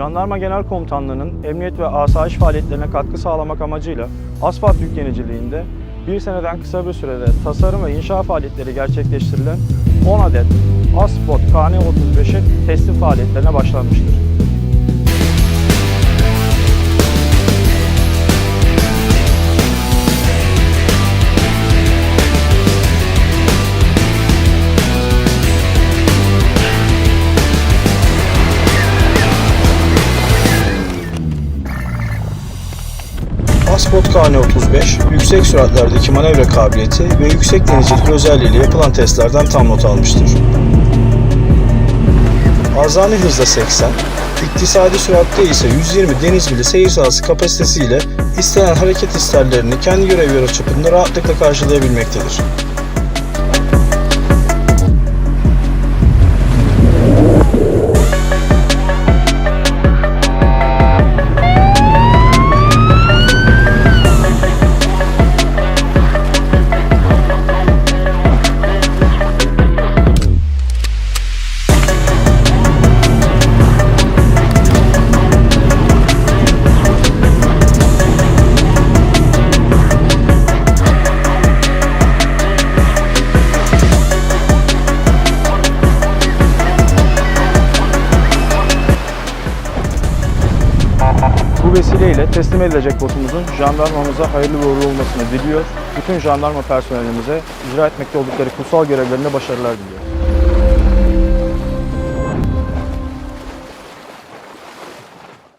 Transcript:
Jandarma Genel Komutanlığı'nın emniyet ve asayiş faaliyetlerine katkı sağlamak amacıyla asfalt yükleniciliğinde bir seneden kısa bir sürede tasarım ve inşa faaliyetleri gerçekleştirilen 10 adet Aspot KN35'i teslim faaliyetlerine başlanmıştır. Aspot KN35, yüksek süratlerdeki manevra kabiliyeti ve yüksek denizcilik özelliğiyle yapılan testlerden tam not almıştır. Azami hızda 80, iktisadi süratte ise 120 deniz seyir sahası kapasitesiyle istenen hareket isterlerini kendi görev yarı çapında rahatlıkla karşılayabilmektedir. Bu vesileyle teslim edilecek botumuzun jandarmamıza hayırlı ve uğurlu olmasını diliyor. Bütün jandarma personelimize icra etmekte oldukları kutsal görevlerinde başarılar diliyor.